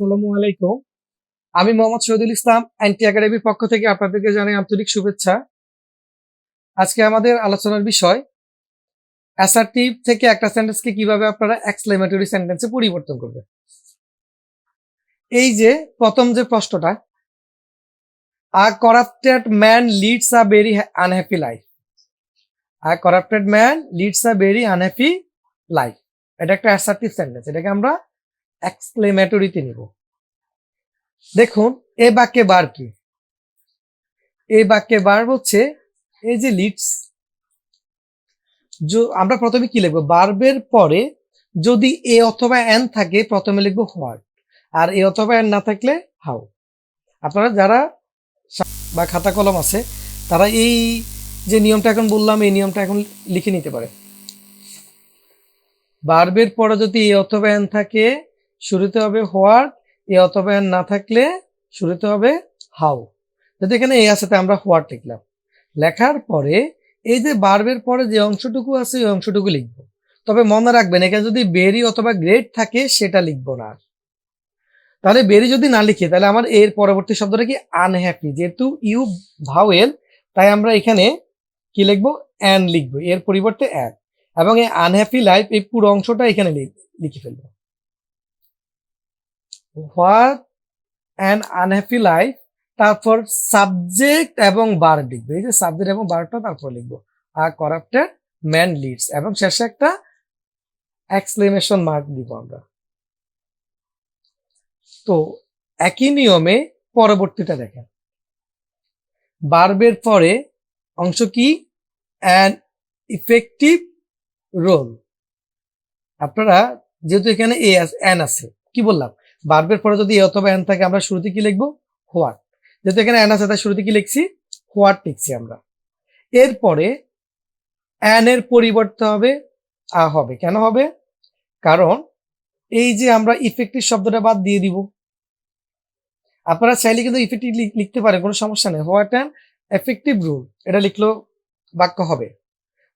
আসসালামু আলাইকুম। আমি মোহাম্মদ শহীদুল ইসলাম অ্যান্টি একাডেমির পক্ষ থেকে আপনাদেরকে জানাই আন্তরিক শুভেচ্ছা। আজকে আমাদের আলোচনার বিষয় অ্যাসার্টিভ থেকে একটা সেন্টেন্সকে কীভাবে আপনারা এক্সক্লেমেটরি সেন্টেন্সে পরিবর্তন করবে এই যে প্রথম যে প্রশ্নটা a corrupted man leads a very unhappy life a corrupted man leads a very unhappy life এটা একটা অ্যাসার্টিভ সেন্টেন্স এটাকে আমরা এক্সক্লেমেটরিতে নিব। দেখুন, এ বাক্যে বার কি? এই বাক্যে বার হচ্ছে, এই যে লিডস আমরা প্রথমে কি লিখব? বার্বের পরে যদি এ অথবা এন থাকে, প্রথমে লিখব হোয়াট আর এ অথবা এন না থাকলে হাউ আপনারা যারা বা খাতা কলম আছে, তারা এই যে নিয়মটা এখন বললাম, এই নিয়মটা এখন লিখে নিতে পারে। বার্বের পরে যদি এ অথবা এন থাকে শুরুতে হবে হোয়াট এ অথবা না থাকলে শুরুতে হবে হাউ। যদি এখানে এ আছে আমরা হোয়াট লিখলাম। লেখার পরে এই যে বার্বের পরে যে অংশটুকু আছে, ওই অংশটুকু লিখব। তবে মনে রাখবেন, এখানে যদি বেরি অথবা গ্রেড থাকে, সেটা লিখব না। তাহলে বেরি যদি না লিখি, তাহলে আমার এর পরবর্তী শব্দটা কি? আনহ্যাপি যেহেতু ইউ ভাওয়েল তাই আমরা এখানে কি লিখব? অ্যান লিখব। এর পরিবর্তে অ্যান এবং এই আনহ্যাপি লাইফ এই পুরো অংশটা এখানে লিখে ফেলব। হোয়াট অ্যান আনহ্যাপি লাইফ, তারপর সাবজেক্ট এবং বার লিখব। এই যে সাবজেক্ট এবং বারটা তারপর লিখব। আর করাপ্টেড ম্যান লিডস এবং শেষে একটা এক্সক্লেমেশন মার্ক দিব আমরা। তো একই নিয়মে পরবর্তীটা দেখেন। বার্বের পরে অংশ কি? অ্যান ইফেক্টিভ রোল আপনারা যেহেতু এখানে এ অ্যান আছে, কি বললাম? বার্বের পরে যদি অথবা অ্যান থাকে, আমরা শুরুতে কি লিখব? হোয়াট যেহেতু এখানে অ্যান আছে, তাই শুরুতে কি লিখছি? হোয়াট লিখছি আমরা। এরপরে অ্যান এর পরিবর্তে হবে আ হবে। কেন হবে? কারণ এই যে আমরা ইফেক্টিভ শব্দটা বাদ দিয়ে দিব। আপনারা চাইলে কিন্তু ইফেক্টিভ লিখতে পারেন, কোনো সমস্যা নেই। হোয়াট অ্যান এফেক্টিভ রুল এটা লিখলেও বাক্য হবে।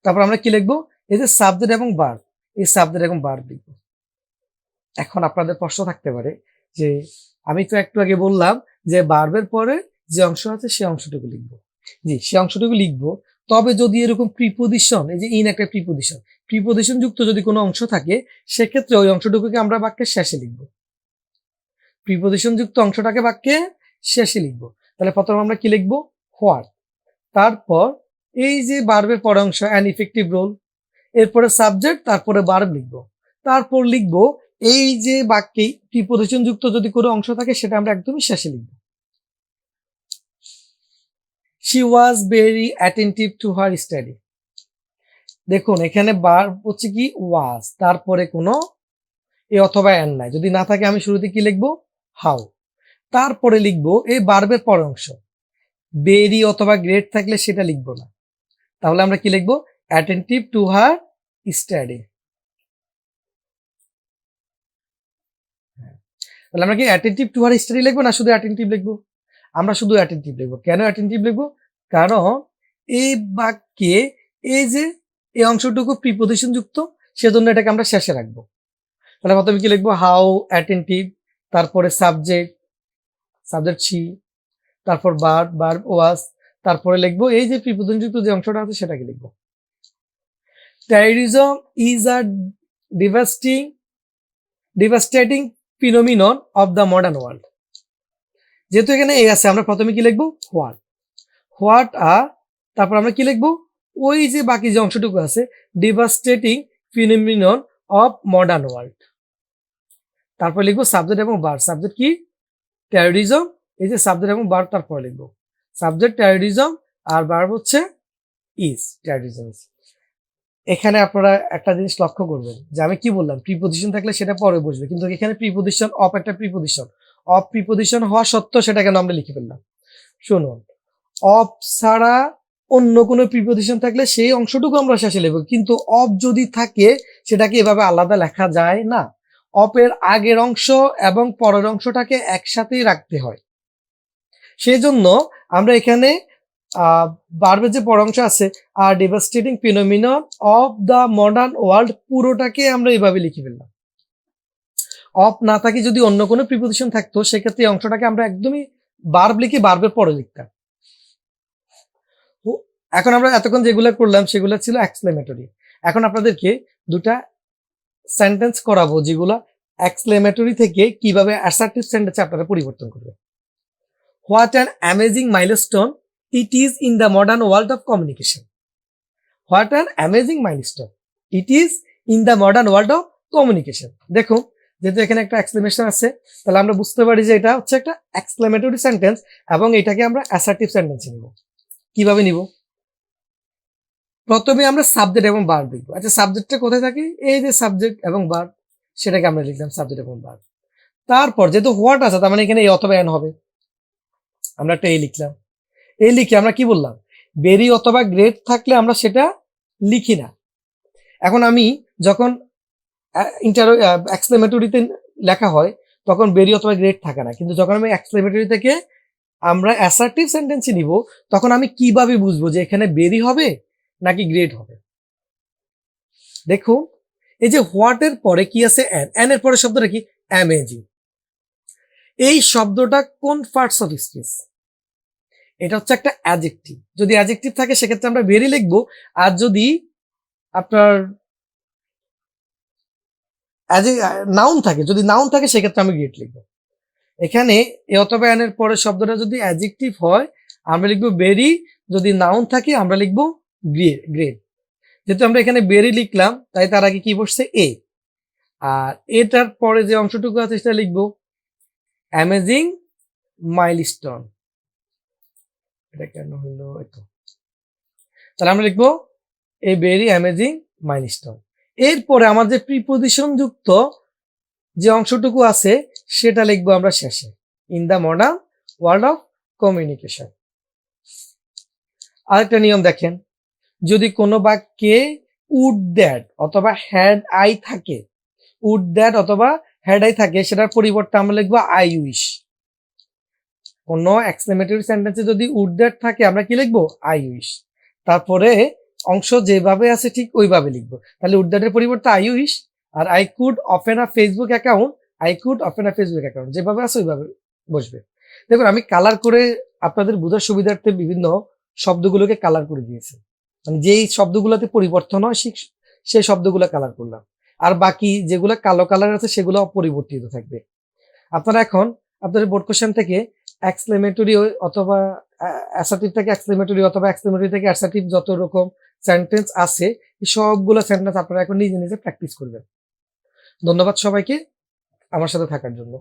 তারপর আমরা কি লিখব? এই যে সাবজেক্ট এবং বার এই সাবজেক্ট এবং বার লিখব। এখন আপনাদের প্রশ্ন থাকতে পারে যে, আমি তো একটু আগে বললাম যে বার্বের পরে যে অংশ আছে সে অংশটুকু লিখব। জি, সে অংশটুকু লিখব। তবে যদি এরকম প্রিপোজিশন এই যে ইন একটা প্রিপোজিশন প্রিপোজিশন যুক্ত যদি কোনো অংশ থাকে, সেক্ষেত্রে ওই অংশটুকুকে আমরা বাক্যের শেষে লিখব। প্রিপোজিশন যুক্ত অংশটাকে বাক্যে শেষে লিখব। তাহলে প্রথমে আমরা কি লিখব? হোয়াট তারপর এই যে বার্বের পর অংশ অ্যান ইফেক্টিভ রোল এরপরে সাবজেক্ট তারপরে বার্ব লিখব। তারপর লিখব এই যে বাক্যে প্রিপোজিশন যুক্ত যদি কোনো অংশ থাকে, সেটা আমরা একদমই শেষে লিখব। She was very attentive to her study দেখুন, এখানে বার হচ্ছে কি ওয়াজ তারপরে কোনো এ অথবা এন নাই। যদি না থাকে, আমি শুরুতে কি লিখব? হাউ তারপরে লিখব এই বার্বের পর অংশ। বেরি অথবা গ্রেড থাকলে সেটা লিখব না। তাহলে আমরা কি লিখব? অ্যাটেন্টিভ টু হার স্টাডি তাহলে আমরা কি অ্যাটেন্টিভ টু হার স্টাডি লিখব না শুধু অ্যাটেন্টিভ লিখব? আমরা শুধু অ্যাটেন্টিভ লিখব। কেন অ্যাটেন্টিভ লিখব? কারণ এই বাক্যে এই যে এই অংশটুকু প্রিপোজিশন যুক্ত, সেজন্য এটাকে আমরা শেষে রাখব। তাহলে প্রথমে কি লিখব? হাউ অ্যাটেন্টিভ তারপরে সাবজেক্ট সাবজেক্ট সি তারপর বার বার ওয়াস তারপরে লিখব এই যে প্রিপোজিশন যুক্ত যে অংশটা আছে সেটাকে লিখব। Terrorism is a devastating devastating phenomenon of the modern world যেহেতু এখানে এ আছে, আমরা প্রথমে কি লিখব? হোয়াট হোয়াট আ তারপর আমরা কি লিখব? ওই যে বাকি যে অংশটুকু আছে devastating phenomenon of modern world তারপর লিখব সাবজেক্ট এবং বার সাবজেক্ট কি? টেরোরিজম এই যে সাবজেক্ট এবং বার তারপর লিখব। সাবজেক্ট টেরোরিজম আর বার হচ্ছে ইজ টেরোরিজম এখানে আপনারা একটা জিনিস লক্ষ্য করবেন, যে আমি কি বললাম প্রিপোজিশন থাকলে সেটা পরে বসবে, কিন্তু এখানে প্রিপোজিশন অফ একটা প্রিপোজিশন অফ প্রিপোজিশন হওয়া সত্ত্বেও সেটাকে আমরা লিখে ফেললাম। শুনুন অফ ছাড়া অন্য কোনো প্রিপোজিশন থাকলে সেই অংশটুকু আমরা শেষে লিখব কিন্তু অফ যদি থাকে, সেটাকে এভাবে আলাদা লেখা যায় না। অপের আগের অংশ এবং পরের অংশটাকে একসাথেই রাখতে হয়। সেই জন্য আমরা এখানে বার্বের যে পর অংশ আছে আর devastating phenomenon of the modern world পুরোটাকে আমরা এইভাবে লিখে ফেললাম। অফ না থাকে যদি অন্য কোনো প্রিপোজিশন থাকতো, সেক্ষেত্রে এই অংশটাকে আমরা একদমই বার্ব লিখে বার্বের পরে লিখতাম। এখন আমরা এতক্ষণ যেগুলো করলাম, সেগুলো ছিল এক্সক্লেমেটরি এখন আপনাদেরকে দুটা সেন্টেন্স করাবো, যেগুলো এক্সক্লেমেটরি থেকে কীভাবে অ্যাসার্টিভ সেন্টেন্সে আপনারা পরিবর্তন করবে what an amazing milestone it is in the modern world of communication what an amazing milestone it is in the modern world of communication দেখুন যেহেতু এখানে একটা এক্সক্লেমেশন আছে, তাহলে আমরা বুঝতে পারি যে এটা হচ্ছে একটা এক্সক্লেমেটরি সেন্টেন্স এবং এটাকে আমরা অ্যাসার্টিভ সেন্টেন্সে নিব। কীভাবে নিব? প্রথমে আমরা সাবজেক্ট এবং বার দেখব আচ্ছা সাবজেক্টটা কোথায় থাকে? এই যে সাবজেক্ট এবং বার সেটাকে আমরা লিখলাম সাবজেক্ট এবং বার তারপর যেহেতু হোয়াট আছে, তার মানে এখানে এই অথবা এন হবে। আমরা একটা এই লিখলাম। এই লিখে, আমরা কি বললাম? বেরি অথবা গ্রেড থাকলে আমরা সেটা লিখি না। এখন আমি যখন ইন্টার এক্সক্লেমেটরিতে লেখা হয়, তখন বেরি অথবা গ্রেড থাকে না। কিন্তু যখন আমি এক্সক্লেমেটরি থেকে আমরা অ্যাসার্টিভ সেন্টেন্সে নিব, তখন আমি কীভাবে বুঝব যে এখানে বেরি হবে নাকি গ্রেড হবে? দেখুন, এই যে হোয়াট এর পরে কি আছে অ্যান অ্যান এর পরে শব্দটা কি? অ্যামেজিং এই শব্দটা কোন পার্টস অফ স্পিচ এটা হচ্ছে একটা অ্যাজেক্টিভ যদি অ্যাজেক্টিভ থাকে, সেক্ষেত্রে আমরা ভেরি লিখব। আর যদি আপনার নাউন থাকে, যদি নাউন থাকে, সেক্ষেত্রে আমি গ্রেড লিখব। এখানে এ অথবা অ্যানের পরে শব্দটা যদি অ্যাজেক্টিভ হয়, আমরা লিখব বেরি যদি নাউন থাকে, আমরা লিখব গ্রেড যেহেতু আমরা এখানে বেরি লিখলাম, তাই তার আগে কি বসছে এ আর এটার পরে যে অংশটুকু আছে, সেটা লিখব। অ্যামেজিং মাইলস্টোন এটা কেন হইল এতো? তাহলে আমরা লিখব এ ভেরি অ্যামেজিং মাইলস্টোন এরপরে আমার যে প্রিপোজিশন যুক্ত যে অংশটুকু আছে, সেটা লিখব আমরা শেষে in the modern world of communication আরেকটা নিয়ম দেখেন, যদি কোনো বাক্যে উড দ্যাট অথবা হ্যাড আই থাকে উড দ্যাট অথবা হ্যাড আই থাকে, সেটার পরিবর্তে আমরা লিখব আই উইশ কোনো এক্সক্লেমেটরি সেন্টেন্সে যদি উড দ্যাট থাকে, আমরা কি লিখব? I wish. তারপরে অংশ যেভাবে আছে ঠিক ওইভাবে লিখব। তাহলে উড পরিবর্তে I wish, R I could open a Facebook account, I could open a Facebook account. যেভাবে আছে ওইভাবে বসবে। দেখুন, আমি কালার করে আপনাদের বোঝার সুবিধার্থে বিভিন্ন শব্দগুলোকে কালার করে দিয়েছি। মানে যেই শব্দগুলোতে পরিবর্তন হয়, সেই সেই শব্দগুলো কালার করলাম। আর বাকি যেগুলো কালো কালার আছে, সেগুলো অপরিবর্তিত থাকবে। আপনারা এখন আপনাদের বোর্ড কোশ্চেন থেকে এক্সক্লেমেটরি অথবা অ্যাসাটিভ থেকে এক্সপ্লেমেটরি অথবা এক্সপ্লেমেটরি থেকে অ্যাসাটিভ যত রকম সেন্টেন্স আছে, এই সবগুলো সেন্টেন্স আপনারা এখন নিজে নিজে প্র্যাকটিস করবেন। ধন্যবাদ সবাইকে, আমার সাথে থাকার জন্য।